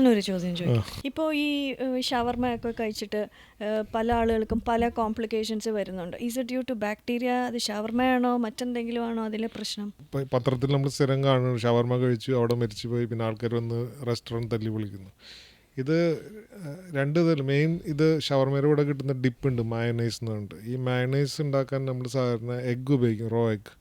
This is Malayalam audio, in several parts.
ഞാനൊരു ചോദ്യം ചോദിക്കും. ഇപ്പോൾ ഈ ഷവർമ ഒക്കെ കഴിച്ചിട്ട് പല ആളുകൾക്കും പല കോംപ്ലിക്കേഷൻസ് വരുന്നുണ്ട്. Is it due to bacteria അത് ഷവർമയാണോ? മറ്റെന്തെങ്കിലും ആണോ അതിലെ പ്രശ്നം? പത്രത്തിൽ നമ്മൾ സ്ഥിരം കാണുന്നു ഷവർമ കഴിച്ചു അവിടെ മരിച്ചു പോയി പിന്നെ ആൾക്കാർ വന്ന് റെസ്റ്റോറന്റ് തല്ലി വിളിക്കുന്നു. ഇത് രണ്ട് ഇതിൽ മെയിൻ ഇത് ഷവർമയുടെ കൂടെ കിട്ടുന്ന ഡിപ്പ് ഉണ്ട് മയനൈസ് എന്ന് പറഞ്ഞിട്ട്. ഈ മയണൈസ് ഉണ്ടാക്കാൻ നമ്മൾ സാധാരണ എഗ്ഗ് ഉപയോഗിക്കും റോ എഗ്ഗ്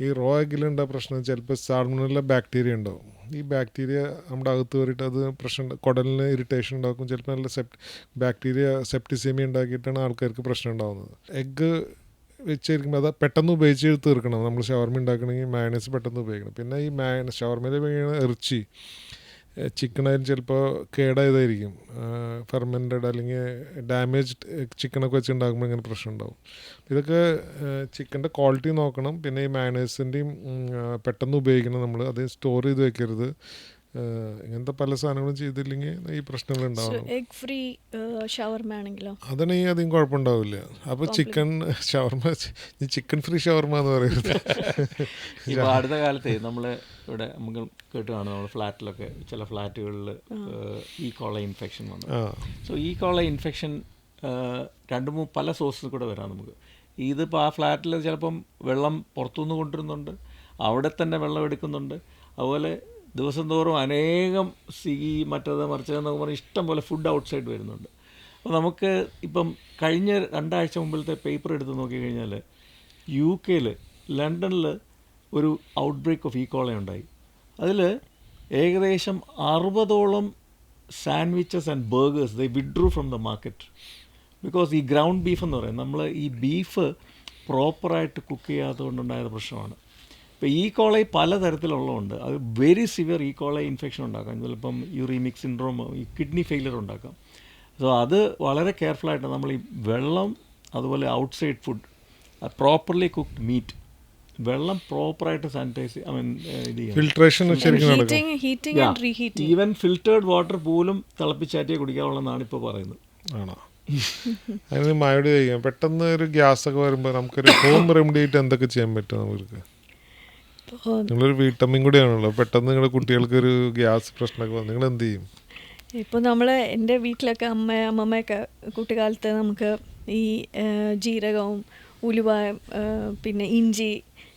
ഈ റോ എഗ്ഗിലുണ്ടാ പ്രശ്നം ചിലപ്പോൾ സാൽമണല്ല ബാക്ടീരിയ ഉണ്ടാവും. ഈ ബാക്ടീരിയ നമ്മുടെ അകത്ത് കയറിയിട്ട് അത് പ്രശ്നം കുടലിന് ഇറിറ്റേഷൻ ഉണ്ടാക്കും ചിലപ്പോൾ നല്ല സെപ്റ്റ് ബാക്ടീരിയ സെപ്റ്റിസേമി ഉണ്ടാക്കിയിട്ടാണ് ആൾക്കാർക്ക് പ്രശ്നം ഉണ്ടാകുന്നത് എഗ്ഗ് വെച്ചിരിക്കുമ്പോൾ അത് പെട്ടെന്ന് ഉപയോഗിച്ച് തീർക്കണം. നമ്മൾ ഷവർമ ഉണ്ടാക്കണമെങ്കിൽ മയണൈസ് പെട്ടെന്ന് ഉപയോഗിക്കണം. പിന്നെ ഈ മയണ ഷവർമയിൽ ഉപയോഗിക്കുന്ന ഇറച്ചി ചിക്കനായാലും ചിലപ്പോൾ കേടായതായിരിക്കും. ഫെർമെന്റഡ് അല്ലെങ്കിൽ ഡാമേജ് ചിക്കനൊക്കെ വെച്ച് ഉണ്ടാക്കുമ്പോൾ ഇങ്ങനെ പ്രശ്നം ഉണ്ടാവും ഇതൊക്കെ ചിക്കന്റെ ക്വാളിറ്റി നോക്കണം. പിന്നെ ഈ മാനേഴ്സിന്റെയും പെട്ടെന്ന് ഉപയോഗിക്കണം നമ്മൾ അത് സ്റ്റോർ ചെയ്ത് വെക്കരുത്. ഇങ്ങനത്തെ പല സാധനങ്ങളും ചെയ്തില്ലെങ്കിൽ ഈ പ്രശ്നങ്ങൾ ഉണ്ടാവും എഗ് ഫ്രീ ഷവർമ ആണെങ്കിലോ? അതാണെങ്കിൽ അധികം കുഴപ്പമുണ്ടാവില്ല അപ്പോൾ chicken shawarma chicken free shawarma എന്ന് പറയുന്നത് ഈ അടുത്ത കാലത്തെ നമ്മൾ ഇവിടെ നമുക്ക് കേട്ട് കാണും നമ്മൾ ഫ്ലാറ്റിലൊക്കെ ചില ഫ്ലാറ്റുകളിൽ ഈ കോള ഇൻഫെക്ഷൻ വന്നു. സോ ഈ കോള ഇൻഫെക്ഷൻ രണ്ട് മൂന്ന് പല സോഴ്സിൽ കൂടെ വരാം നമുക്ക്. ഇതിപ്പോൾ ആ ഫ്ലാറ്റിൽ ചിലപ്പം വെള്ളം പുറത്തുനിന്ന് കൊണ്ടുവരുന്നുണ്ട് അവിടെ തന്നെ വെള്ളം എടുക്കുന്നുണ്ട്. അതുപോലെ ദിവസം തോറും അനേകം സിഗി മറ്റത് മറിച്ചതെന്നൊക്കെ പറഞ്ഞ് ഇഷ്ടം പോലെ ഫുഡ് ഔട്ട് സൈഡ് വരുന്നുണ്ട്. അപ്പോൾ നമുക്ക് ഇപ്പം കഴിഞ്ഞ രണ്ടാഴ്ച മുമ്പിലത്തെ പേപ്പർ എടുത്ത് നോക്കിക്കഴിഞ്ഞാൽ യു കെയിൽ ലണ്ടനിൽ ഒരു ഔട്ട് ബ്രേക്ക് ഓഫ് ഈക്കോള ഉണ്ടായി. അതിൽ ഏകദേശം അറുപതോളം sandwiches and burgers they withdrew from the market because ഈ ഗ്രൗണ്ട് ബീഫ് എന്ന് പറയും നമ്മൾ ഈ ബീഫ് പ്രോപ്പറായിട്ട് കുക്ക് ചെയ്യാത്തതുകൊണ്ടുണ്ടായ പ്രശ്നമാണ്. ഇപ്പോൾ ഈ കോളൈ പലതരത്തിലുള്ളതുണ്ട്. അത് വെരി സിവിയർ ഈ കോളൈ ഇൻഫെക്ഷൻ ഉണ്ടാക്കാം. ചിലപ്പം യൂറിമിക് സിൻഡ്രോം ഈ കിഡ്നി ഫെയിലിയർ ഉണ്ടാക്കാം. സോ അത് വളരെ കെയർഫുള്ളായിട്ട് നമ്മൾ ഈ വെള്ളം അതുപോലെ outside food properly cooked meat വെള്ളം പ്രോപ്പറായിട്ട് സാനിറ്റൈസ് ഐ മീൻ ഇത് filtration heating heating and reheating even filtered water പോലും തിളപ്പിച്ചാറ്റിയെ കുടിക്കാവുള്ളതാണ് ഇപ്പോൾ പറയുന്നത്. ആണോ? അതിന് മയോട് ചെയ്യാം പെട്ടെന്ന് ഒരു ഗ്യാസ് ഒക്കെ വരുമ്പോൾ നമുക്കൊരു ഹോം റെമഡി ആയിട്ട് എന്തൊക്കെ ചെയ്യാൻ പറ്റും നമുക്ക് നിങ്ങളൊരു വീട്ടമ്മയും കൂടിയാണല്ലോ. പെട്ടെന്ന് നിങ്ങളുടെ കുട്ടികൾക്ക് ഒരു ഗ്യാസ് പ്രശ്നമൊക്കെ വന്നു നിങ്ങൾ എന്ത് ചെയ്യും? ഇപ്പോൾ നമ്മൾ എന്റെ വീട്ടിലൊക്കെ അമ്മ അമ്മമ്മയൊക്കെ കുട്ടിക്കാലത്ത് നമുക്ക് ഈ ജീരകവും ഉലുവ പിന്നെ ഇഞ്ചി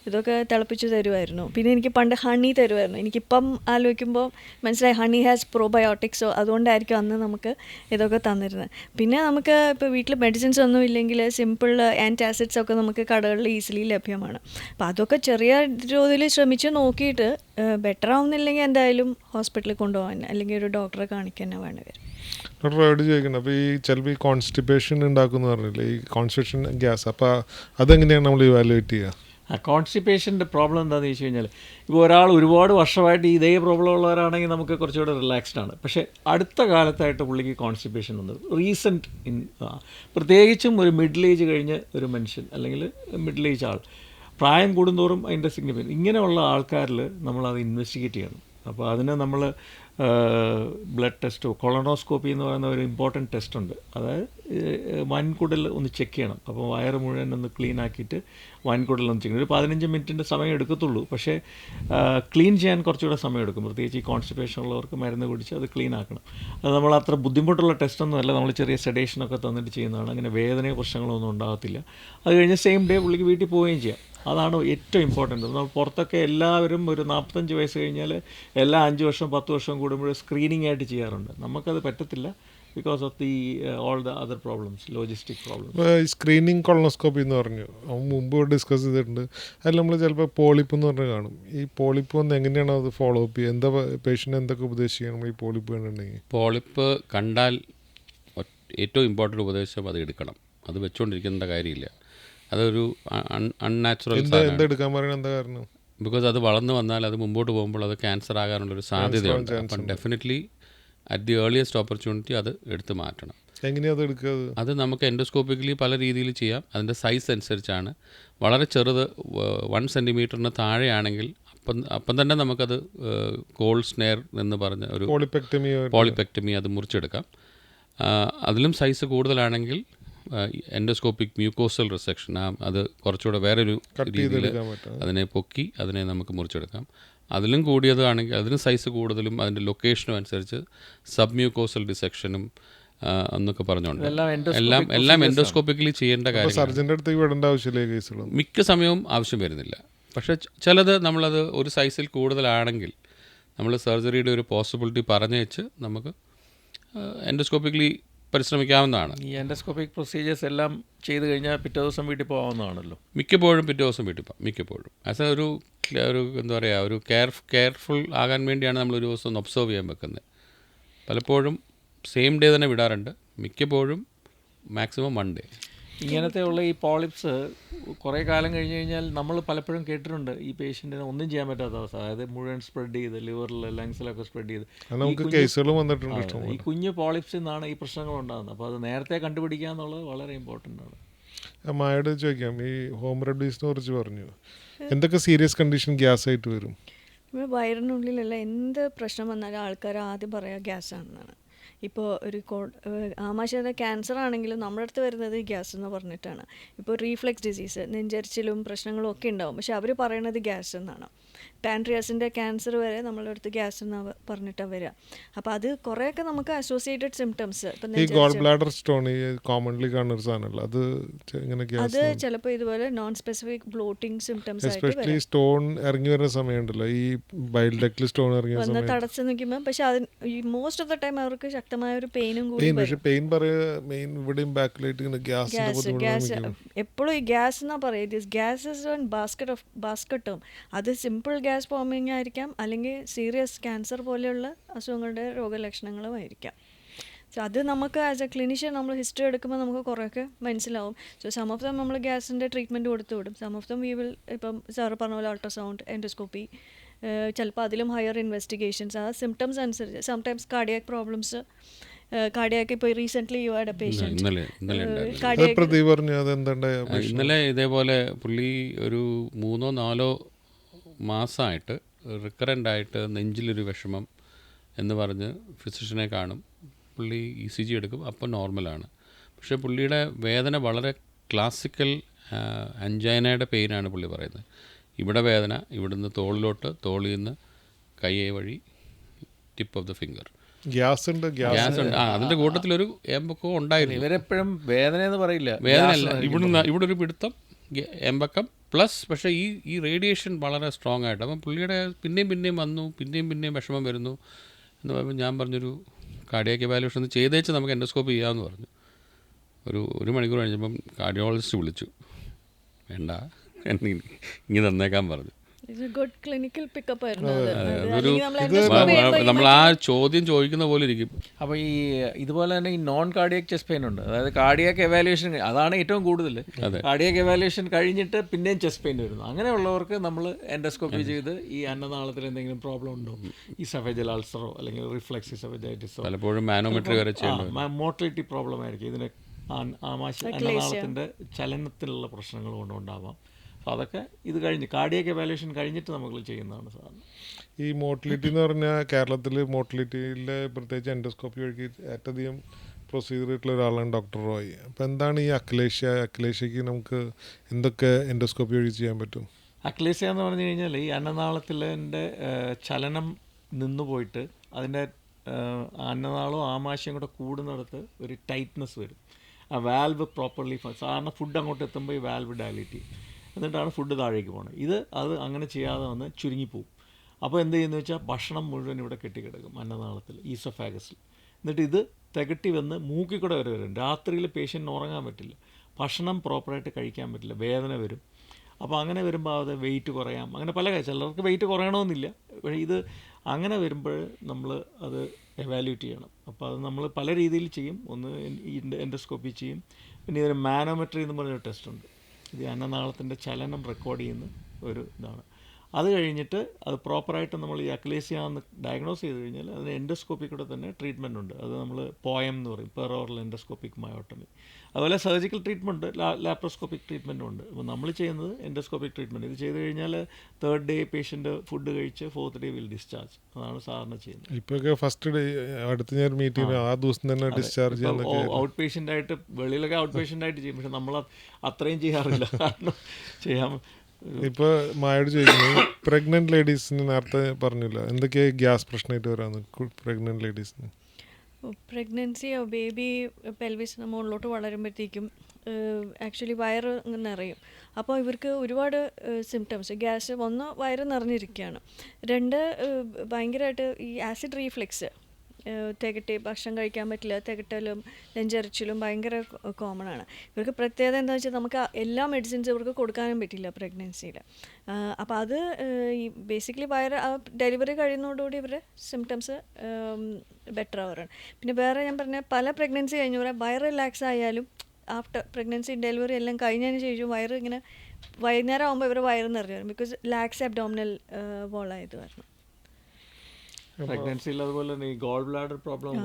ഇതൊക്കെ തിളപ്പിച്ച് തരുമായിരുന്നു പിന്നെ എനിക്ക് പണ്ട് ഹണി തരുമായിരുന്നു എനിക്കിപ്പം ആലോചിക്കുമ്പോൾ മനസ്സിലായി ഹണി ഹാസ് പ്രോബയോട്ടിക്സോ അതുകൊണ്ടായിരിക്കും അന്ന് നമുക്ക് ഇതൊക്കെ തന്നിരുന്നത്. പിന്നെ നമുക്ക് ഇപ്പോൾ വീട്ടിൽ മെഡിസിൻസ് ഒന്നും ഇല്ലെങ്കിൽ സിമ്പിൾ ആന്റാസിഡ്സ് ഒക്കെ നമുക്ക് കടകളിൽ ഈസിലി ലഭ്യമാണ്. അപ്പോൾ അതൊക്കെ ചെറിയ തോതിൽ ശ്രമിച്ച് നോക്കിയിട്ട് ബെറ്റർ ആവുന്നില്ലെങ്കിൽ എന്തായാലും ഹോസ്പിറ്റലിൽ കൊണ്ടുപോകാൻ അല്ലെങ്കിൽ ഒരു ഡോക്ടറെ കാണിക്കാൻ വേണ്ടി വരും. ഡോക്ടർ ചോദിക്കണം അപ്പോൾ ഈ ചിലപ്പോൾ ഈ കോൺസ്റ്റിപ്പേഷൻ ഉണ്ടാക്കുന്ന പറഞ്ഞില്ലേ? ഈ കോൺസ്റ്റിപ്പേഷൻ ഗ്യാസ്. അപ്പോൾ അതെങ്ങനെയാണ് നമ്മൾ ഇവാലുവേറ്റ് ചെയ്യുക? ആ കോൺസ്റ്റിപ്പേഷന്റെ പ്രോബ്ലം എന്താണെന്ന് ചോദിച്ചു കഴിഞ്ഞാൽ ഇപ്പോൾ ഒരാൾ ഒരുപാട് വർഷമായിട്ട് ഇതേ പ്രോബ്ലം ഉള്ളവരാണെങ്കിൽ നമുക്ക് കുറച്ചുകൂടെ റിലാക്സ്ഡ് ആണ്. പക്ഷേ അടുത്ത കാലത്തായിട്ട് പുള്ളിക്ക് കോൺസ്റ്റിപ്പേഷൻ വന്നത് റീസെന്റ് ഇൻ പ്രത്യേകിച്ചും ഒരു മിഡിൽ ഏജ് കഴിഞ്ഞ് ഒരു മനുഷ്യൻ അല്ലെങ്കിൽ മിഡിൽ ഏജ് ആൾ പ്രായം കൂടുന്തോറും അതിന്റെ സിഗ്നിഫിക്കൻ ഇങ്ങനെയുള്ള ആൾക്കാരിൽ നമ്മളത് ഇൻവെസ്റ്റിഗേറ്റ് ചെയ്യണം. അപ്പോൾ അതിന് നമ്മൾ ബ്ലഡ് ടെസ്റ്റോ കൊളണോസ്കോപ്പി എന്ന് പറയുന്ന ഒരു ഇമ്പോർട്ടന്റ് ടെസ്റ്റ് ഉണ്ട്. അതായത് വൻകുടൽ ഒന്ന് ചെക്ക് ചെയ്യണം. അപ്പോൾ വയറ് മുഴുവൻ ഒന്ന് ക്ലീൻ ആക്കിയിട്ട് വൻകുടൽ ഒന്ന് ചെക്ക് ചെയ്യണം. ഒരു പതിനഞ്ച് മിനിറ്റിന്റെ സമയം എടുക്കത്തുള്ളൂ. പക്ഷേ ക്ലീൻ ചെയ്യാൻ കുറച്ചുകൂടെ സമയം എടുക്കും. പ്രത്യേകിച്ച് ഈ കോൺസ്റ്റിപ്പേഷൻ ഉള്ളവർക്ക് മരുന്ന് കുടിച്ച് അത് ക്ലീൻ ആക്കണം. അത് നമ്മൾ അത്ര ബുദ്ധിമുട്ടുള്ള ടെസ്റ്റൊന്നും അല്ല. നമ്മൾ ചെറിയ സെഡേഷനൊക്കെ തന്നിട്ട് ചെയ്യുന്നതാണ്. അങ്ങനെ വേദനയോ പ്രശ്നങ്ങളോ ഒന്നും ഉണ്ടാകത്തില്ല. അത് കഴിഞ്ഞ് സെയിം ഡേ പുള്ളിക്ക് വീട്ടിൽ പോവുകയും ചെയ്യാം. അതാണ് ഏറ്റവും ഇമ്പോർട്ടന്റ് നമ്മൾ പുറത്തൊക്കെ എല്ലാവരും ഒരു നാൽപ്പത്തഞ്ച് വയസ്സ് കഴിഞ്ഞാൽ എല്ലാ അഞ്ച് വർഷം പത്ത് വർഷം കൂടുമ്പോൾ സ്ക്രീനിങ് ആയിട്ട് ചെയ്യാറുണ്ട്. നമുക്കത് പറ്റത്തില്ല because of the all the other problems logistic problems ഈ സ്ക്രീനിങ് കൊളോസ്കോപ്പി എന്ന് പറഞ്ഞു അവൻ മുമ്പ് ഡിസ്കസ് ചെയ്തിട്ടുണ്ട്. അതിൽ നമ്മൾ ചിലപ്പോൾ പോളിപ്പ് എന്ന് പറഞ്ഞ് കാണും. ഈ പോളിപ്പ് വന്ന് എങ്ങനെയാണ് അത് ഫോളോ അപ്പ് ചെയ്യുക? എന്താ പേഷ്യന്റ് എന്തൊക്കെ ഉപദേശിക്കണം ഈ പോളിപ്പ് കണ്ടിട്ടുണ്ടെങ്കിൽ പോളിപ്പ് കണ്ടാൽ ഏറ്റവും ഇമ്പോർട്ടന്റ് ഉപദേശം അത് എടുക്കണം. അത് വെച്ചുകൊണ്ടിരിക്കേണ്ട കാര്യമില്ല. അതൊരു അൺനാച്ചുറൽ ബിക്കോസ് അത് വളർന്നു വന്നാൽ അത് മുമ്പോട്ട് പോകുമ്പോൾ അത് ക്യാൻസർ ആകാനുള്ളൊരു സാധ്യതയുണ്ട്. അപ്പം definitely at the earliest opportunity അത് എടുത്തു മാറ്റണം. എങ്ങനെയാണ് അത് എടുക്കുക അത്? നമുക്ക് എൻഡോസ്കോപ്പിക്കലി പല രീതിയിൽ ചെയ്യാം. അതിന്റെ സൈസ് അനുസരിച്ചാണ്. വളരെ ചെറുത് വൺ സെന്റിമീറ്ററിന് താഴെയാണെങ്കിൽ അപ്പം അപ്പം തന്നെ നമുക്കത് കോൾ സ്നെയർ എന്ന് പറഞ്ഞ ഒരു പോളിപെക്ടമി പോളിപെക്ടമി അത് മുറിച്ചെടുക്കാം. അതിലും സൈസ് കൂടുതലാണെങ്കിൽ എൻഡോസ്കോപ്പിക് മ്യൂക്കോസൽ റിസെക്ഷൻ ആ അത് കുറച്ചുകൂടെ വേറൊരു രീതിയിൽ അതിനെ പൊക്കി അതിനെ നമുക്ക് മുറിച്ചെടുക്കാം. അതിലും കൂടിയതാണെങ്കിൽ അതിന് സൈസ് കൂടുതലും അതിന്റെ ലൊക്കേഷനും അനുസരിച്ച് സബ് മ്യൂക്കോസൽ ഡിസെക്ഷനും എന്നൊക്കെ പറഞ്ഞുകൊണ്ട്. എല്ലാം എല്ലാം എൻഡോസ്കോപ്പിക്കലി ചെയ്യേണ്ട കാര്യം മിക്ക സമയവും ആവശ്യം വരുന്നില്ല. പക്ഷേ ചിലത് നമ്മളത് ഒരു സൈസിൽ കൂടുതലാണെങ്കിൽ നമ്മൾ സർജറിയുടെ ഒരു പോസിബിലിറ്റി പറഞ്ഞു വെച്ച് നമുക്ക് എൻഡോസ്കോപ്പിക്കലി പരിശ്രമിക്കാവുന്നതാണ്. ഈ എൻഡോസ്കോപ്പിക് പ്രൊസീജിയേഴ്സ് എല്ലാം ചെയ്ത് കഴിഞ്ഞാൽ പിറ്റേ ദിവസം വീട്ടിൽ പോകാവുന്നതാണല്ലോ. മിക്കപ്പോഴും പിറ്റേ ദിവസം വീട്ടിൽ പോകാം മിക്കപ്പോഴും. ആസ് എ ഒരു ഒരു എന്താ പറയുക ഒരു കെയർ കെയർഫുൾ ആകാൻ വേണ്ടിയാണ് നമ്മൾ ഒരു ദിവസം ഒന്ന് ഒബ്സർവ് ചെയ്യാൻ വെക്കുന്നത്. പലപ്പോഴും സെയിം ഡേ തന്നെ വിടാറുണ്ട്. മിക്കപ്പോഴും മാക്സിമം വൺ ഡേ ഇങ്ങനത്തെ ഉള്ള ഈ പോളിപ്സ് കുറേ കാലം കഴിഞ്ഞ് കഴിഞ്ഞാൽ നമ്മൾ പലപ്പോഴും കേട്ടിട്ടുണ്ട് ഈ പേഷ്യന്റിന് ഒന്നും ചെയ്യാൻ പറ്റാത്ത അവസ്ഥ. അതായത് മുഴുവൻ സ്പ്രെഡ് ചെയ്ത് ലിവറിൽ ലങ്സിലൊക്കെ സ്പ്രെഡ് ചെയ്ത്. കേസുകൾ വന്നിട്ടുണ്ട് ഇഷ്ടം ഈ കുഞ്ഞു പോളിപ്സിൽ നിന്നാണ് ഈ പ്രശ്നങ്ങൾ ഉണ്ടാകുന്നത്. അപ്പോൾ അത് നേരത്തെ കണ്ടുപിടിക്കുക എന്നുള്ളത് വളരെ ഇമ്പോർട്ടന്റ് ആണ്. മായോട് ചോദിക്കാം. ഈ ഹോം റെമഡീസിനെ കുറിച്ച് പറഞ്ഞു. എന്തൊക്കെ സീരിയസ് കണ്ടീഷൻ ഗ്യാസ് ആയിട്ട് വരും? വയറിനുള്ളിലുള്ള എന്ത് പ്രശ്നം വന്നാലും ആൾക്കാർ ആദ്യം പറയുക ഗ്യാസ് ആണെന്നാണ്. ഇപ്പോൾ ഒരു കോ ആമാശയത്തെ ക്യാൻസർ ആണെങ്കിലും നമ്മുടെ അടുത്ത് വരുന്നത് ഗ്യാസ് എന്ന് പറഞ്ഞിട്ടാണ്. ഇപ്പോൾ റീഫ്ലെക്സ് ഡിസീസ് നെഞ്ചരിച്ചിലും പ്രശ്നങ്ങളും ഒക്കെ ഉണ്ടാവും. പക്ഷെ അവർ പറയണത് ഗ്യാസ് എന്നാണ്. പാൻട്രിയാസിന്റെ ക്യാൻസർ വരെ നമ്മളുടെ അടുത്ത് ഗ്യാസ് എന്ന് പറഞ്ഞിട്ടാണ് വരിക അപ്പോൾ അത് കുറേയൊക്കെ നമുക്ക് അസോസിയേറ്റഡ് സിംറ്റംസ് ഈ ഗോൾ ബ്ലാഡർ സ്റ്റോൺ കോമൺലി കാണുന്ന ഒരു സാധനമല്ല. അത് ഇങ്ങനെ അത് ചിലപ്പോൾ ഇതുപോലെ non specific bloating symptoms especially stone ഇറങ്ങി വരുന്ന സമയമുണ്ടല്ലോ. ഈ ബൈൽ ഡെക്കിൽ സ്റ്റോൺ ഇറങ്ങി വന്ന് തടസ്സം നിൽക്കുമ്പോൾ പക്ഷെ അതിന് മോസ്റ്റ് ഓഫ് ദ ടൈം അവർക്ക് ശക്തമായ ഒരു പെയിനും കൂടി പക്ഷെ പെയിൻ പറയുക മെയിൻ ഇവിടെയും ബാക്കിലായിട്ട് ഇങ്ങനെ ഗ്യാസ് ഗ്യാസ് എപ്പോഴും ഈ ഗ്യാസ് എന്നാ പറയുക gas is one basket of ബാസ്കറ്റും അത് സിമ്പിൾ ഗ്യാസ് ഫോമിങ് ആയിരിക്കാം. അല്ലെങ്കിൽ സീരിയസ് ക്യാൻസർ പോലെയുള്ള അസുഖങ്ങളുടെ രോഗലക്ഷണങ്ങളും ആയിരിക്കാം. സോ അത് നമുക്ക് ആസ് എ ക്ലിനിഷ്യൻ നമ്മൾ ഹിസ്റ്ററി എടുക്കുമ്പോൾ നമുക്ക് കുറേയൊക്കെ മനസ്സിലാവും. സോ സം ഓഫ് ദം നമ്മൾ ഗ്യാസിന്റെ ട്രീറ്റ്മെന്റ് കൊടുത്തു വിടും. Some of them we will ഇപ്പം സാറ് പറഞ്ഞ പോലെ അൾട്രാസൗണ്ട് എൻഡോസ്കോപ്പി ചിലപ്പോൾ അതിലും ഹയർ ഇൻവെസ്റ്റിഗേഷൻസ് ആ സിംറ്റംസ് അനുസരിച്ച് സംടൈംസ് കാർഡിയാക് പ്രോബ്ലംസ് കാർഡിയാക്ക് ഇപ്പോൾ recently you had a patient ഇന്നലെ ഇതേപോലെ പുള്ളി ഒരു മൂന്നോ നാലോ മാസമായിട്ട് റിക്കറന്റ് ആയിട്ട് നെഞ്ചിലൊരു വിഷമം എന്ന് പറഞ്ഞ് ഫിസിഷ്യനെ കാണും. പുള്ളി ഇ സി ജി എടുക്കും. അപ്പോൾ നോർമലാണ് പക്ഷേ പുള്ളിയുടെ വേദന വളരെ ക്ലാസിക്കൽ അഞ്ചൈനയുടെ പെയിനാണ് പുള്ളി പറയുന്നത്. ഇവിടെ വേദന ഇവിടുന്ന് തോളിലോട്ട് തോളിൽ നിന്ന് കയ്യെ വഴി tip of the finger gas ഉണ്ട് ഗ്യാസ്. ഉണ്ട് ആ അതിന്റെ കൂട്ടത്തിലൊരു എമ്പക്കവും ഉണ്ടായിരുന്നു. ഇവരെപ്പോഴും വേദന എന്ന് പറയില്ല വേദന ഇവിടുന്ന് ഇവിടെ ഒരു പിടുത്തം എമ്പക്കം പ്ലസ് പക്ഷേ ഈ ഈ റേഡിയേഷൻ വളരെ സ്ട്രോങ് ആയിട്ട്. അപ്പം പുള്ളിയുടെ പിന്നെയും പിന്നെയും വന്നു പിന്നെയും പിന്നെയും വിഷമം വരുന്നു എന്ന് പറയുമ്പോൾ ഞാൻ പറഞ്ഞൊരു കാർഡിയാക്ക് എവാലുവേഷൻ ഒന്ന് ചെയ്തേച്ച് നമുക്ക് എൻഡോസ്കോപ്പ് ചെയ്യാമെന്ന് പറഞ്ഞു. ഒരു ഒരു മണിക്കൂർ കഴിഞ്ഞപ്പം കാർഡിയോളജിസ്റ്റ് വിളിച്ചു. വേണ്ട ഇങ്ങനെ തന്നേക്കാൻ പറഞ്ഞു. നമ്മൾ ആ ചോദ്യം ചോദിക്കുന്ന പോലെ ഇരിക്കും. അപ്പോൾ ഈ ഇതുപോലെ തന്നെ ഈ നോൺ കാർഡിയക് ചെസ്റ്റ് പെയിൻ ഉണ്ട്. അതായത് കാർഡിയക് എവാലുവേഷൻ അതാണ് ഏറ്റവും കൂടുതൽ. കാർഡിയക് എവാലുവേഷൻ കഴിഞ്ഞിട്ട് പിന്നെയും ചെസ്റ്റ് പെയിൻ വരുന്നു. അങ്ങനെയുള്ളവർക്ക് നമ്മൾ എൻഡോസ്കോപ്പി ചെയ്ത് ഈ അന്നനാളത്തിൽ എന്തെങ്കിലും പ്രോബ്ലം ഉണ്ടോ? ഈ സഫേജൽ അൾസറോ അല്ലെങ്കിൽ റിഫ്ലക്സ് സഫേജൈറ്റിസോ? പലപ്പോഴും മാനോമെട്രി വരെ മോട്ടിലിറ്റി പ്രോബ്ലം ആയിരിക്കും. ഇതിന് ആമാശ അന്നനാളത്തിന്റെ ചലനത്തിലുള്ള പ്രശ്നങ്ങൾ കൊണ്ടുണ്ടാവാം. അപ്പോൾ അതൊക്കെ ഇത് കഴിഞ്ഞ് കാർഡിയാക് എവാലുവേഷൻ കഴിഞ്ഞിട്ട് നമ്മൾ ചെയ്യുന്നതാണ് സാധാരണ. ഈ മോട്ടിലിറ്റി എന്ന് പറഞ്ഞാൽ കേരളത്തിൽ മോട്ടിലിറ്റിയിലെ പ്രത്യേകിച്ച് എൻഡോസ്കോപ്പി വഴി ഏറ്റവും അധികം പ്രൊസീജിയർ ആയിട്ടുള്ള ഒരാളാണ് ഡോക്ടർ റോയ്. അപ്പോൾ എന്താണ് ഈ അക്ലേഷ്യ അക്ലേഷ്യക്ക് നമുക്ക് എന്തൊക്കെ എൻഡോസ്കോപ്പി വഴി ചെയ്യാൻ പറ്റും? അക്ലേഷ്യ എന്ന് പറഞ്ഞു കഴിഞ്ഞാൽ ഈ അന്നനാളത്തിന്റെ ചലനം നിന്നുപോയിട്ട് അതിന്റെ അന്നനാളവും ആമാശയം കൂടെ കൂടുന്നിടത്ത് ഒരു ടൈറ്റ്നസ് വരും. ആ വാൽവ് പ്രോപ്പർലി സാധാരണ ഫുഡ് അങ്ങോട്ട് എത്തുമ്പോൾ ഈ വാൽവ് ഡയലേറ്റ് ചെയ്യും. എന്നിട്ടാണ് ഫുഡ് താഴേക്ക് പോകുന്നത് ഇത് അത് അങ്ങനെ ചെയ്യാതെ വന്ന് ചുരുങ്ങിപ്പോവും. അപ്പോൾ എന്ത് ചെയ്യുന്നു വെച്ചാൽ ഭക്ഷണം മുഴുവൻ ഇവിടെ കെട്ടിക്കിടക്കും അന്നനാളത്തിൽ ഈസോഫാഗസിൽ എന്നിട്ട് ഇത് തികട്ടി വന്ന് മൂക്കിക്കൂടെ വരെ വരും. രാത്രിയിൽ പേഷ്യന്റിന് ഉറങ്ങാൻ പറ്റില്ല. ഭക്ഷണം പ്രോപ്പറായിട്ട് കഴിക്കാൻ പറ്റില്ല. വേദന വരും. അപ്പോൾ അങ്ങനെ വരുമ്പോൾ അത് വെയിറ്റ് കുറയാം. അങ്ങനെ പല ചിലർക്ക് വെയിറ്റ് കുറയണമെന്നില്ല. പക്ഷേ ഇത് അങ്ങനെ വരുമ്പോൾ നമ്മൾ അത് എവാലുവേറ്റ് ചെയ്യണം. അപ്പോൾ അത് നമ്മൾ പല രീതിയിൽ ചെയ്യും. ഒന്ന് എൻഡോസ്കോപ്പി ചെയ്യും. പിന്നെ ഇതിന് മാനോമെട്രി എന്ന് പറഞ്ഞൊരു ടെസ്റ്റ് ഉണ്ട്. ഇത് അന്നനാളത്തിന്റെ ചലനം റെക്കോർഡ് ചെയ്യുന്ന ഒരു ഇതാണ്. അത് കഴിഞ്ഞിട്ട് അത് പ്രോപ്പറായിട്ട് നമ്മൾ ഈ അക്ലേസിയ എന്ന് ഡയഗ്നോസ് ചെയ്ത് കഴിഞ്ഞാൽ അതിന് എൻഡോസ്കോപ്പി കൂടെ തന്നെ ട്രീറ്റ്മെന്റ് ഉണ്ട്. അത് നമ്മൾ പോയം എന്ന് പറയും പെർ പെറോറൽ എൻഡോസ്കോപ്പിക് മയോട്ടമി അതുപോലെ സർജിക്കൽ ട്രീറ്റ്മെന്റ് ലാപ്രോസ്കോപ്പിക് ട്രീറ്റ്മെന്റും ഉണ്ട്. അപ്പോൾ നമ്മൾ ചെയ്യുന്നത് എൻഡോസ്കോപ്പിക് ട്രീറ്റ്മെന്റ് ഇത് ചെയ്ത് കഴിഞ്ഞാൽ തേർഡ് ഡേ പേഷ്യന്റ് ഫുഡ് കഴിച്ച് ഫോർത്ത് ഡേ വിൽ ഡിസ്ചാർജ് അതാണ് സാധാരണ ചെയ്യുന്നത്. ഇപ്പോഴൊക്കെ ഫസ്റ്റ് ഡേ അടുത്ത് ഞാൻ മീറ്റ് ചെയ്യുന്ന ആ. ദിവസം തന്നെ ഡിസ്ചാർജ് ഔട്ട് പേഷ്യന്റ് ആയിട്ട് വെളിയിലൊക്കെ ഔട്ട് പേഷ്യന്റ് ആയിട്ട് ചെയ്യും. പക്ഷെ നമ്മൾ അത്രയും ചെയ്യാറില്ല. കാരണം ചെയ്യാൻ ഇപ്പോൾ മായോട് ചോദിക്കുന്നത് പ്രഗ്നന്റ് ലേഡീസിന് നേരത്തെ പറഞ്ഞില്ല. എന്തൊക്കെയാ ഗ്യാസ് പ്രശ്നമായിട്ട് വരാന്ന് പ്രഗ്നന്റ് ലേഡീസിന് പ്രഗ്നൻസി ബേബി പെൽവിസിന് മുകളിലോട്ട് വളരുമ്പോഴത്തേക്കും ആക്ച്വലി വയറ് നിറയും. അപ്പോൾ ഇവർക്ക് ഒരുപാട് സിംറ്റംസ് ഗ്യാസ് ഒന്ന് വയറ് നിറഞ്ഞിരിക്കുകയാണ്. രണ്ട് ഭയങ്കരമായിട്ട് ഈ ആസിഡ് റീഫ്ലെക്സ് തികട്ടി ഭക്ഷണം കഴിക്കാൻ പറ്റില്ല തികട്ടലും നെഞ്ചരിച്ചിലും ഭയങ്കര കോമൺ ആണ്. ഇവർക്ക് പ്രത്യേകത എന്താ വെച്ചാൽ നമുക്ക് എല്ലാ മെഡിസിൻസ് ഇവർക്ക് കൊടുക്കാനും പറ്റില്ല പ്രഗ്നൻസിയിൽ അപ്പോൾ അത് ഈ ബേസിക്കലി വയറ് ഡെലിവറി കഴിയുന്നതോടുകൂടി ഇവരുടെ സിംറ്റംസ് ബെറ്റർ ആവാറാണ്. പിന്നെ വേറെ ഞാൻ പറഞ്ഞ പല പ്രഗ്നൻസി കഴിഞ്ഞവരെ വയർ റിലാക്സ് ആയാലും ആഫ്റ്റർ പ്രഗ്നൻസി ഡെലിവറി എല്ലാം കഴിഞ്ഞതിന് ശേഷം വയറ് ഇങ്ങനെ വൈകുന്നേരം ആകുമ്പോൾ ഇവർ വയറ് നിറഞ്ഞു വരും. ബിക്കോസ് ലാക്സ് അബ്ഡോമിനൽ വോളായത് കാരണം. പ്രഗ്നൻസിയിൽ അതുപോലെ തന്നെ ഈ ഗോൾ ബ്ലാഡർ പ്രോബ്ലം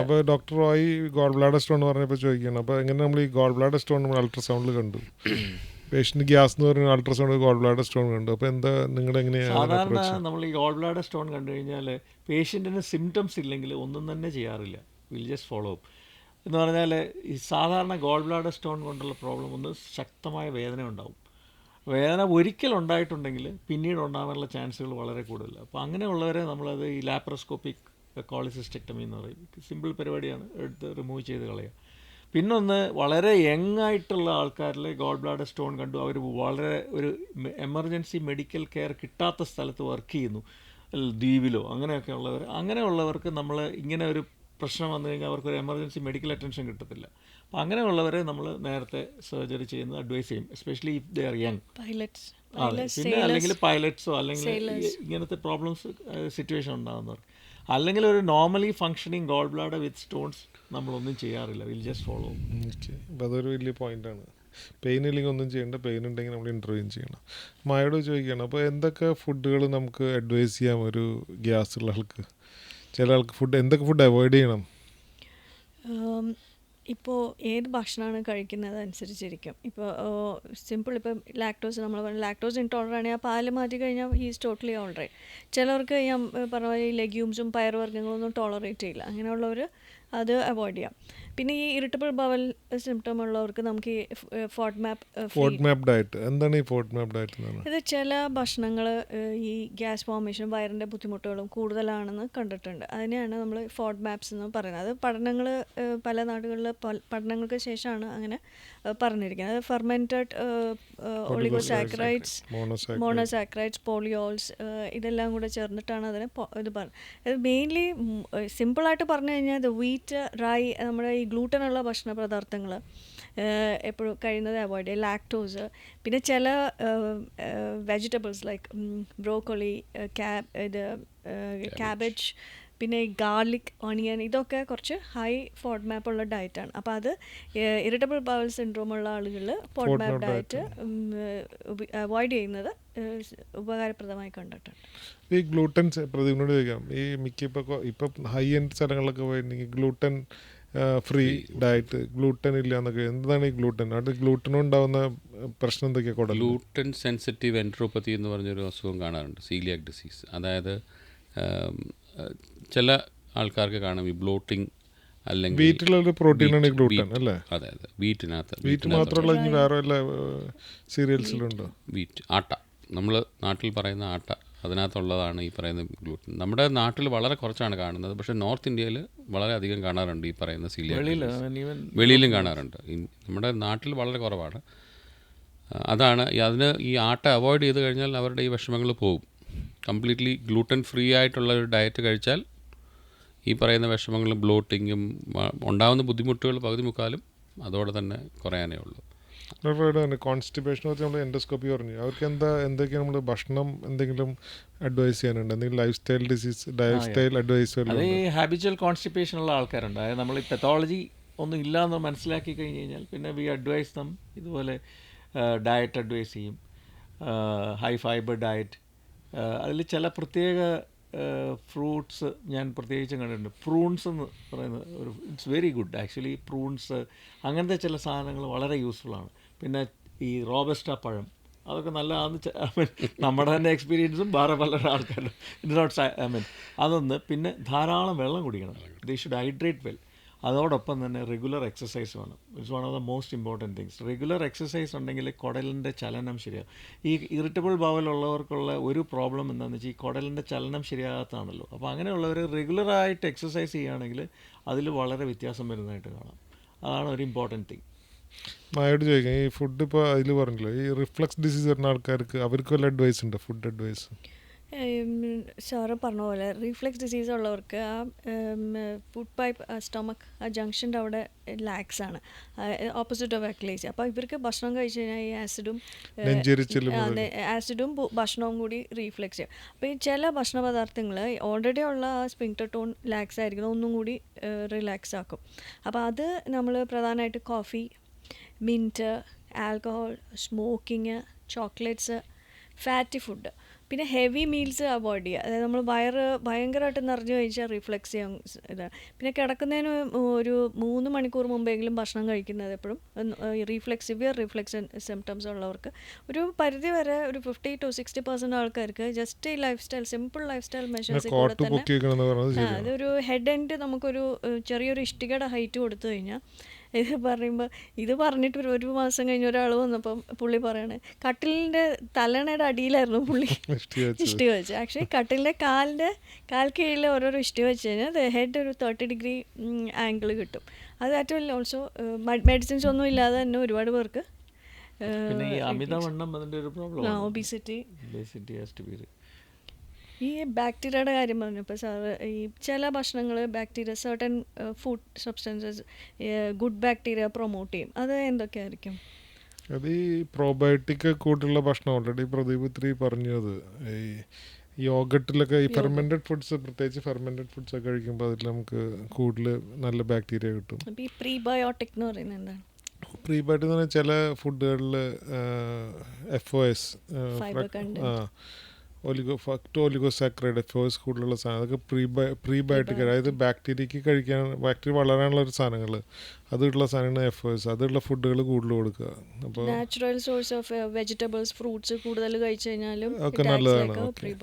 അപ്പോൾ doctor Roy gall bladder stone പറഞ്ഞപ്പോൾ ചോദിക്കുകയാണ്. അപ്പോൾ എങ്ങനെ നമ്മൾ ഈ ഗോൾ ബ്ലാഡർ സ്റ്റോൺ നമ്മൾ അൾട്രാസൗണ്ടിൽ കണ്ടു? പേഷ്യന്റ് ഗ്യാസ് എന്ന് പറഞ്ഞ അൾട്രാസൗണ്ട് ഗോൾ ബ്ലാഡർ സ്റ്റോൺ കണ്ടു. അപ്പോൾ എന്താ നിങ്ങൾ എങ്ങനെയാണ് സാധാരണ നമ്മൾ ഈ ഗോൾ ബ്ലാഡർ സ്റ്റോൺ കണ്ടു കഴിഞ്ഞാൽ പേഷ്യന്റിന് സിംറ്റംസ് ഇല്ലെങ്കിൽ ഒന്നും തന്നെ ചെയ്യാറില്ല. വിൽ ജസ്റ്റ് ഫോളോ എന്ന് പറഞ്ഞാൽ ഈ സാധാരണ ഗോൾ ബ്ലാഡർ സ്റ്റോൺ കൊണ്ടുള്ള പ്രോബ്ലം ഒന്ന് ശക്തമായ വേദന ഉണ്ടാവും. വേദന ഒരിക്കൽ ഉണ്ടായിട്ടുണ്ടെങ്കിൽ പിന്നീട് ഉണ്ടാകാനുള്ള ചാൻസുകൾ വളരെ കൂടുതലാണ്. അപ്പോൾ അങ്ങനെയുള്ളവരെ നമ്മളത് ഈ ലാപ്രോസ്കോപ്പിക് കോളിസിസ്റ്റക്ടമി എന്ന് പറയും. സിമ്പിൾ പരിപാടിയാണ്. എടുത്ത് റിമൂവ് ചെയ്ത് കളയുക. പിന്നൊന്ന് വളരെ യങ് ആയിട്ടുള്ള ആൾക്കാരിൽ ഗോഡ് ബ്ലാഡർ സ്റ്റോൺ കണ്ടു. അവർ വളരെ ഒരു എമർജൻസി മെഡിക്കൽ കെയർ കിട്ടാത്ത സ്ഥലത്ത് വർക്ക് ചെയ്യുന്നു. ദ്വീപിലോ അങ്ങനെയൊക്കെ ഉള്ളവർ. അങ്ങനെയുള്ളവർക്ക് നമ്മൾ ഇങ്ങനെ ഒരു പ്രശ്നം വന്നു കഴിഞ്ഞാൽ അവർക്ക് ഒരു എമർജൻസി മെഡിക്കൽ അറ്റൻഷൻ കിട്ടത്തില്ല. അപ്പോൾ അങ്ങനെയുള്ളവരെ നമ്മൾ നേരത്തെ സർജറി ചെയ്യുന്നത് അഡ്വൈസ് ചെയ്യും especially if they are young pilots പിന്നെ അല്ലെങ്കിൽ പൈലറ്റ്സോ അല്ലെങ്കിൽ ഇങ്ങനത്തെ പ്രോബ്ലംസ് സിറ്റുവേഷൻ ഉണ്ടാകുന്നവർ അല്ലെങ്കിൽ ഒരു normally functioning gall bladder with stones നമ്മളൊന്നും ചെയ്യാറില്ല. വിൽ ജസ്റ്റ് ഫോളോ അപ്പോൾ അതൊരു വലിയ പോയിന്റാണ് പെയിൻ ഇല്ലെങ്കിൽ ഒന്നും ചെയ്യേണ്ട. പെയിൻ ഉണ്ടെങ്കിൽ നമ്മൾ ഇന്റർവ്യൂ ചെയ്യണം. മായോട് ചോദിക്കുകയാണ് അപ്പോൾ എന്തൊക്കെ ഫുഡുകൾ നമുക്ക് അഡ്വൈസ് ചെയ്യാം ഒരു ഗ്യാസ് ഉള്ള ആൾക്ക്? ചില ആൾക്ക് ഫുഡ് എന്തൊക്കെ ഫുഡ് അവോയ്ഡ് ചെയ്യണം? ഇപ്പോൾ ഏത് ഭക്ഷണമാണ് കഴിക്കുന്നത് അനുസരിച്ചിരിക്കും ഇപ്പോൾ സിമ്പിൾ ഇപ്പം ലാക്ടോസ് നമ്മൾ പറഞ്ഞ ലാക്ടോസ് ഇൻടോളറന്റ് ആണെങ്കിൽ ആ പാൽ മാറ്റി കഴിഞ്ഞാൽ ഹീസ് ടോട്ടലി ഓൾ റൈറ്റ് ചിലർക്ക് ഞാൻ പറഞ്ഞ പോലെ ഈ ലെഗ്യൂംസും പയറുവർഗങ്ങളൊന്നും ടോളറേറ്റ് ചെയ്യില്ല. അങ്ങനെയുള്ളവർ അത് അവോയ്ഡ് ചെയ്യാം. പിന്നെ ഈ ഇറിറ്റബിൾ ബവൽ സിംറ്റം ഉള്ളവർക്ക് നമുക്ക് ഈ FODMAP FODMAP diet എന്താണ് ഈ ഫോർട്ട് മാപ്പ് ഡയറ്റ് ഇത് ചില ഭക്ഷണങ്ങൾ ഈ ഗ്യാസ് ഫോർമേഷൻ വയറിന്റെ ബുദ്ധിമുട്ടുകളും കൂടുതലാണെന്ന് കണ്ടിട്ടുണ്ട്. അതിനെയാണ് നമ്മൾ ഫോർട്ട് മാപ്സ് എന്ന് പറയുന്നത്. അത് പഠനങ്ങൾ പല നാടുകളിൽ പഠനങ്ങൾക്ക് ശേഷമാണ് അങ്ങനെ പറഞ്ഞിരിക്കുന്നത്. അത് ഫെർമെന്റഡ് ഒളിഗോസാക്രൈറ്റ്സ് മോണോസാക്രൈറ്റ്സ് പോളിയോൾസ് ഇതെല്ലാം കൂടെ ചേർന്നിട്ടാണ് അതിനെ ഇത് പറഞ്ഞത് ഇത് മെയിൻലി സിമ്പിളായിട്ട് പറഞ്ഞു കഴിഞ്ഞാൽ ഇത് വീറ്റ് റൈ നമ്മുടെ ഈ ഗ്ലൂട്ടനുള്ള ഭക്ഷണ പദാർത്ഥങ്ങൾ എപ്പോഴും കഴിയുന്നത് അവോയ്ഡ് ചെയ്യുക. ലാക്ടോസ് പിന്നെ ചില വെജിറ്റബിൾസ് ലൈക്ക് ബ്രോക്കോളി ക്യാബ് ഇത് ക്യാബേജ് പിന്നെ ഗാർലിക് ഓണിയൻ ഇതൊക്കെ കുറച്ച് ഹൈ ഫോഡ് മാപ്പ് ഉള്ള ഡയറ്റാണ്. അപ്പോൾ അത് ഇറിറ്റബിൾ ബവൽ സിൻഡ്രോം ഉള്ള ആളുകൾ ഫോഡ് മാപ്പ് ഡയറ്റ്. അവോയ്ഡ് ചെയ്യുന്നത് ഉപകാരപ്രദമായി കണ്ടിട്ടുണ്ട്. ഈ ഗ്ലൂട്ടൻ പ്രദീപിനോട് ചോദിക്കാം. ഈ മിക്ക ഇപ്പോൾ ഇപ്പം ഹൈ എൻഡ് സ്ഥലങ്ങളിലൊക്കെ പോയിട്ടുണ്ടെങ്കിൽ ഗ്ലൂട്ടൻ ഫ്രീ ഡയറ്റ് ഗ്ലൂട്ടൻ ഇല്ല എന്നൊക്കെ. എന്താണ് ഈ ഗ്ലൂട്ടൻ? അത് ഗ്ലൂട്ടൻ ഉണ്ടാവുന്ന പ്രശ്നം എന്തൊക്കെയാണ് ഗ്ലൂട്ടൻ സെൻസിറ്റീവ് എൻട്രോപ്പത്തി എന്ന് പറഞ്ഞൊരു അസുഖം കാണാറുണ്ട്. Coeliac disease. അതായത് ചില ആൾക്കാർക്ക് കാണാം ഈ ബ്ലോട്ടിംഗ് അല്ലെങ്കിൽ വീറ്റിലൊരു പ്രോട്ടീനാണ് ഗ്ലൂട്ടൻ അല്ലേ? അതെ അതെ. വീറ്റിനകത്ത് വീറ്റ് മാത്രമല്ല ഇനി വേറെ വല്ല സീരിയൽസിലുണ്ടോ? വീറ്റ് ആട്ട. നമ്മൾ നാട്ടിൽ പറയുന്ന ആട്ട അതിനകത്തുള്ളതാണ് ഈ പറയുന്ന ഗ്ലൂട്ടൻ. നമ്മുടെ നാട്ടിൽ വളരെ കുറച്ചാണ് കാണുന്നത്. പക്ഷേ നോർത്ത് ഇന്ത്യയിൽ വളരെ അധികം കാണാറുണ്ട് ഈ പറയുന്ന സീലിയ വെളിയിലും? കാണാറുണ്ട്. നമ്മുടെ നാട്ടിൽ വളരെ കുറവാണ്. അതാണ് അതിന് ഈ ആട്ട അവോയ്ഡ് ചെയ്ത് കഴിഞ്ഞാൽ അവരുടെ ഈ വിഷമങ്ങൾ പോകും. കംപ്ലീറ്റ്ലി ഗ്ലൂട്ടൻ ഫ്രീ ആയിട്ടുള്ള ഒരു ഡയറ്റ് കഴിച്ചാൽ ഈ പറയുന്ന വിഷമങ്ങളും ബ്ലോട്ടിങ്ങും ഉണ്ടാകുന്ന ബുദ്ധിമുട്ടുകൾ പകുതി മുക്കാലും അതോടെ തന്നെ കുറയാനേ ഉള്ളൂ. കോൺസ്റ്റിപ്പേഷൻ വെച്ച് നമ്മൾ എൻഡോസ്കോപ്പി പറഞ്ഞു. അവർക്ക് എന്താ എന്തൊക്കെയാണ് നമ്മൾ ഭക്ഷണം എന്തെങ്കിലും അഡ്വൈസ് ചെയ്യാനുണ്ട്? എന്തെങ്കിലും lifestyle disease lifestyle advice habitual constipation ഉള്ള ആൾക്കാരുണ്ട്. അതായത് നമ്മൾ ഈ പെത്തോളജി ഒന്നും ഇല്ല എന്ന് മനസ്സിലാക്കി കഴിഞ്ഞ് കഴിഞ്ഞാൽ പിന്നെ വി അഡ്വൈസ് ദം ഇതുപോലെ ഡയറ്റ് അഡ്വൈസ് ചെയ്യും. ഹൈ ഫൈബർ ഡയറ്റ് അതിൽ ചില പ്രത്യേക ഫ്രൂട്ട്സ് ഞാൻ പ്രത്യേകിച്ചും കണ്ടിട്ടുണ്ട്. പ്രൂൺസ് എന്ന് പറയുന്നത് ഒരു it's very good actually prunes അങ്ങനത്തെ ചില സാധനങ്ങൾ വളരെ യൂസ്ഫുള്ളാണ് പിന്നെ ഈ റോബസ്റ്റ പഴം അതൊക്കെ നല്ല നമ്മുടെ തന്നെ എക്സ്പീരിയൻസും വേറെ പല ആൾക്കാരുടെ ഇറ്റ് നോട്ട് ഐ മീൻ അതൊന്ന് പിന്നെ ധാരാളം വെള്ളം കുടിക്കണം. ദേ ഷുഡ് ഹൈഡ്രേറ്റ് വെൽ അതോടൊപ്പം തന്നെ റെഗുലർ എക്സസൈസ് വേണം. It's one of the most important things regular exercise ഉണ്ടെങ്കിൽ കുടലിന്റെ ചലനം ശരിയാകും ഈ ഇറിറ്റബിൾ ബവലുള്ളവർക്കുള്ള ഒരു പ്രോബ്ലം എന്താണെന്ന് വെച്ചാൽ ഈ കുടലിന്റെ ചലനം ശരിയാകാത്തതാണല്ലോ. അപ്പോൾ അങ്ങനെയുള്ളവർ റെഗുലറായിട്ട് എക്സസൈസ് ചെയ്യുകയാണെങ്കിൽ അതിൽ വളരെ വ്യത്യാസം വരുന്നതായിട്ട് കാണാം. അതാണ് ഒരു ഇമ്പോർട്ടന്റ് തിങ് മായോട് ചോദിക്കാം ഈ ഫുഡ് ഇപ്പോൾ അതിൽ പറഞ്ഞല്ലോ ഈ റിഫ്ലക്സ് ഡിസീസ് വരുന്ന ആൾക്കാർക്ക് അവർക്ക് വല്ല അഡ്വൈസ് ഉണ്ടോ? ഫുഡ് അഡ്വൈസ് സാറ് പറഞ്ഞ പോലെ റീഫ്ലെക്സ് ഡിസീസ് ഉള്ളവർക്ക് ആ ഫുഡ് പൈപ്പ് സ്റ്റൊമക്ക് ആ ജംഗ്ഷന്റെ അവിടെ ലാക്സ് ആണ്. ഓപ്പോസിറ്റ് ഓഫ് അക്ലേസ് അപ്പോൾ ഇവർക്ക് ഭക്ഷണം കഴിച്ചു കഴിഞ്ഞാൽ ഈ ആസിഡും ആസിഡും ഭക്ഷണവും കൂടി റീഫ്ലെക്സ് ചെയ്യും. അപ്പോൾ ഈ ചില ഭക്ഷണ പദാർത്ഥങ്ങൾ ഓൾറെഡി ഉള്ള ആ സ്പിങ്ടോൺ ടോൺ ലാക്സ് ആയിരിക്കണം ഒന്നും കൂടി റിലാക്സ് ആക്കും. അപ്പോൾ അത് നമ്മൾ പ്രധാനമായിട്ട് coffee mint alcohol smoking chocolates fatty food പിന്നെ ഹെവി മീൽസ് അവോയ്ഡ് ചെയ്യുക അതായത് നമ്മൾ വയറ് ഭയങ്കരമായിട്ട് നിറഞ്ഞു കഴിച്ചാൽ റിഫ്ലെക്സ് ചെയ്യാൻ ഇത്. പിന്നെ കിടക്കുന്നതിന് ഒരു മൂന്ന് മണിക്കൂർ മുമ്പെങ്കിലും ഭക്ഷണം കഴിക്കുന്നത് എപ്പോഴും. റീഫ്ലെക്സ് സിവിയർ റിഫ്ലെക്സ് സിംറ്റംസ് ഉള്ളവർക്ക്. ഒരു പരിധി വരെ ഒരു ഫിഫ്റ്റി ടു സിക്സ്റ്റി പെർസെന്റ് ആൾക്കാർക്ക് ജസ്റ്റ് ഈ lifestyle simple lifestyle measures കൂടെ തന്നെ അതൊരു ഹെഡ് എൻഡ് നമുക്കൊരു ചെറിയൊരു ഇഷ്ടികയുടെ ഹൈറ്റ് കൊടുത്തു കഴിഞ്ഞാൽ ഇത് പറയുമ്പോൾ ഇത് പറഞ്ഞിട്ട് ഒരു ഒരു മാസം കഴിഞ്ഞ് ഒരാൾ വന്നപ്പം പുള്ളി പറയണേ കട്ടിലിന്റെ തലണയുടെ അടിയിലായിരുന്നു പുള്ളി. ഇഷ്ടി. വെച്ച്. ആക്ച്വലി കട്ടിലിന്റെ കാലിന്റെ കാൽ കീഴിൽ ഓരോരോ ഇഷ്ടി വെച്ച് കഴിഞ്ഞാൽ ഹെഡ് ഒരു തേർട്ടി ഡിഗ്രി ആംഗിൾ കിട്ടും. അത് ഏറ്റവും ഓൾസോ മെഡിസിൻസ് ഒന്നും ഇല്ലാതെ തന്നെ ഒരുപാട് പേർക്ക് പിന്നെ ഈ അമിതവണ്ണം അതിന്റെ ഒരു problem obesity obesity has to be ഈ ബാക്ടീരിയയുടെ കാര്യം പറഞ്ഞപ്പോൾ സാറ് ഈ ചില ഭക്ഷണങ്ങൾ bacteria certain food substances good bacteria promote ചെയ്യും. അത് എന്തൊക്കെയായിരിക്കും? അത് ഈ പ്രോബയോട്ടിക് കൂട്ടുള്ള ഭക്ഷണം ഓൾറെഡി പ്രദീപ് ഇത്തിരി പറഞ്ഞത്. ഈ യോഗട്ടിലൊക്കെ ഈ ഫെർമെന്റഡ് ഫുഡ്സ് പ്രത്യേകിച്ച് ഫെർമെന്റഡ് ഫുഡ്സ് ഒക്കെ കഴിക്കുമ്പോൾ അതിൽ നമുക്ക് കൂടുതൽ നല്ല ബാക്ടീരിയ കിട്ടും. ഈ പ്രീബയോട്ടിക് എന്ന് പറയുന്നത് എന്താണ്? പ്രീബയോട്ടിക് എന്ന് പറഞ്ഞാൽ ചില ഫുഡുകളിൽ എഫ് ഒ എസ് ആ oligo fructo oligo saccharide O S കൂടുതലുള്ള സാധനം. അതൊക്കെ പ്രീബയ പ്രീബയോട്ടിക് അതായത് ബാക്ടീരിയക്ക് കഴിക്കാൻ ബാക്ടീരിയ വളരാനുള്ള ഒരു സാധനങ്ങൾ അതുള്ള സാധനങ്ങൾ എഫ് എസ് അതുള്ള ഫുഡുകൾ കൂടുതൽ കൊടുക്കുക. അപ്പോൾ natural source of vegetables fruits കൂടുതൽ കഴിച്ചു കഴിഞ്ഞാലും ഒക്കെ നല്ലതാണ്.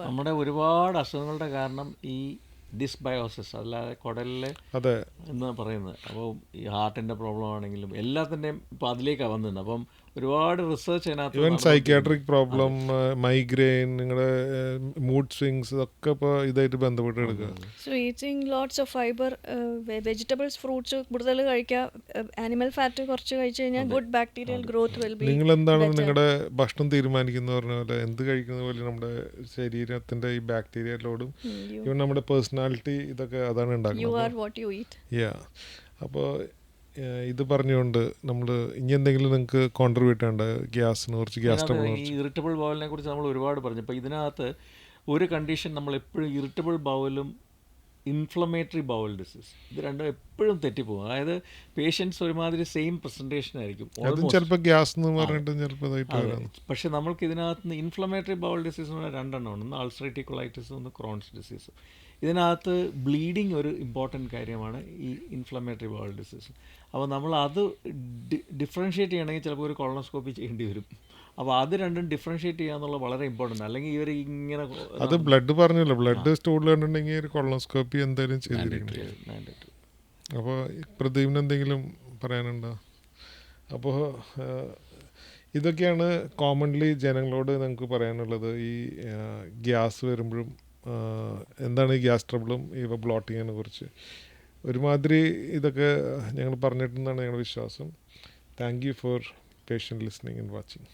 നമ്മുടെ ഒരുപാട് അസുഖങ്ങളുടെ കാരണം ഈ ഡിസ്ബയോസിസ് അല്ലാതെ കുടലിലെ അതെ. എന്നാണ് പറയുന്നത്. അപ്പോൾ ഈ ഹാർട്ടിന്റെ പ്രോബ്ലം ആണെങ്കിലും എല്ലാത്തിന്റെയും ഇപ്പോൾ അതിലേക്കാണ് വന്നിട്ടുണ്ട് അപ്പം ഒരുപാട് റിസർച്ച് അതിനകത്ത് ഇവൻ സൈക്യാട്രിക് പ്രോബ്ലം മൈഗ്രെയിൻ നിങ്ങളുടെ മൂഡ് സ്വിങ്സ് ഒക്കെ ഇപ്പോൾ ഇതായിട്ട് ബന്ധപ്പെട്ട് എടുക്കുക so eating lots of fibre vegetables fruits കൂടുതൽ കഴിക്കുക ആനിമൽ ഫാറ്റ് കുറച്ച് കഴിച്ചു കഴിഞ്ഞാൽ good bacterial growth will be നിങ്ങൾ എന്താണ് നിങ്ങളുടെ ഭക്ഷണം തീരുമാനിക്കുന്ന പറഞ്ഞ പോലെ? എന്ത് കഴിക്കുന്ന പോലെ നമ്മുടെ ശരീരത്തിന്റെ ഈ ബാക്ടീരിയ ലോഡും ഇവൻ നമ്മുടെ പേഴ്സണാലിറ്റി ഇതൊക്കെ അതാണ് ഉണ്ടാക്കുന്നത്? You are what you eat yeah അപ്പോൾ ഇത് പറഞ്ഞുകൊണ്ട് നമ്മൾ ഇനി എന്തെങ്കിലും നിങ്ങൾക്ക് കോൺട്രിബ്യൂട്ട് ചെയ്യേണ്ട? ഗ്യാസിന് കുറച്ച് ഗ്യാസ് ട്രബിൾ ഇറിറ്റബിൾ ബൗലിനെ കുറിച്ച്. നമ്മൾ ഒരുപാട് പറഞ്ഞു. അപ്പോൾ ഇതിനകത്ത് ഒരു കണ്ടീഷൻ നമ്മൾ എപ്പോഴും ഇറിറ്റബിൾ ബൗലും ഇൻഫ്ലമേറ്ററി ബൗൾ ഡിസീസ് ഇത് രണ്ടും എപ്പോഴും തെറ്റിപ്പോകും. അതായത് പേഷ്യൻസ് ഒരുമാതിരി സെയിം പ്രസന്റേഷൻ ആയിരിക്കും. ചിലപ്പോൾ ഗ്യാസ് എന്ന് പറഞ്ഞിട്ട് ചിലപ്പോൾ പക്ഷെ നമ്മൾക്ക് ഇതിനകത്ത് നിന്ന് ഇൻഫ്ലമേറ്ററി ബൗൾ ഡിസീസ് എന്ന് പറഞ്ഞാൽ രണ്ടെണ്ണമാണ് ഒന്ന് അൾസറേറ്റീവ് കൊളൈറ്റിസ് ഒന്ന് ക്രോൺസ് ഡിസീസ് ഇതിനകത്ത് ബ്ലീഡിങ് ഒരു ഇമ്പോർട്ടന്റ് കാര്യമാണ് ഈ ഇൻഫ്ലമേറ്ററി ബോൾ ഡിസീസ് അപ്പോൾ നമ്മൾ അത് ഡിഫറൻഷ്യേറ്റ് ചെയ്യണമെങ്കിൽ ചിലപ്പോൾ ഒരു കൊളോണോസ്കോപ്പി ചെയ്യേണ്ടി വരും. അപ്പോൾ അത് രണ്ടും ഡിഫറൻഷ്യേറ്റ് ചെയ്യുക എന്നുള്ളത് വളരെ ഇമ്പോർട്ടന്റ് അല്ലെങ്കിൽ ഇവർ ഇങ്ങനെ അത് ബ്ലഡ് പറഞ്ഞല്ലോ. ബ്ലഡ് സ്റ്റൂളിൽ കണ്ടിട്ടുണ്ടെങ്കിൽ ഒരു കൊളോണോസ്കോപ്പി എന്തായാലും ചെയ്തിരിക്കണം. അപ്പോൾ പ്രദീപിന് എന്തെങ്കിലും പറയാനുണ്ടോ? അപ്പോൾ ഇതൊക്കെയാണ് കോമൺലി ജനങ്ങളോട് നമുക്ക് പറയാനുള്ളത് ഈ ഗ്യാസ് വരുമ്പോഴും എന്താണ് ഈ ഗ്യാസ് ട്രബിളും ഈ ബ്ലോട്ടിങ്ങിനെ കുറിച്ച്? ഒരുമാതിരി ഇതൊക്കെ ഞങ്ങൾ പറഞ്ഞിട്ടുണ്ടെന്നാണ് ഞങ്ങളുടെ വിശ്വാസം. Thank you for patient listening and watching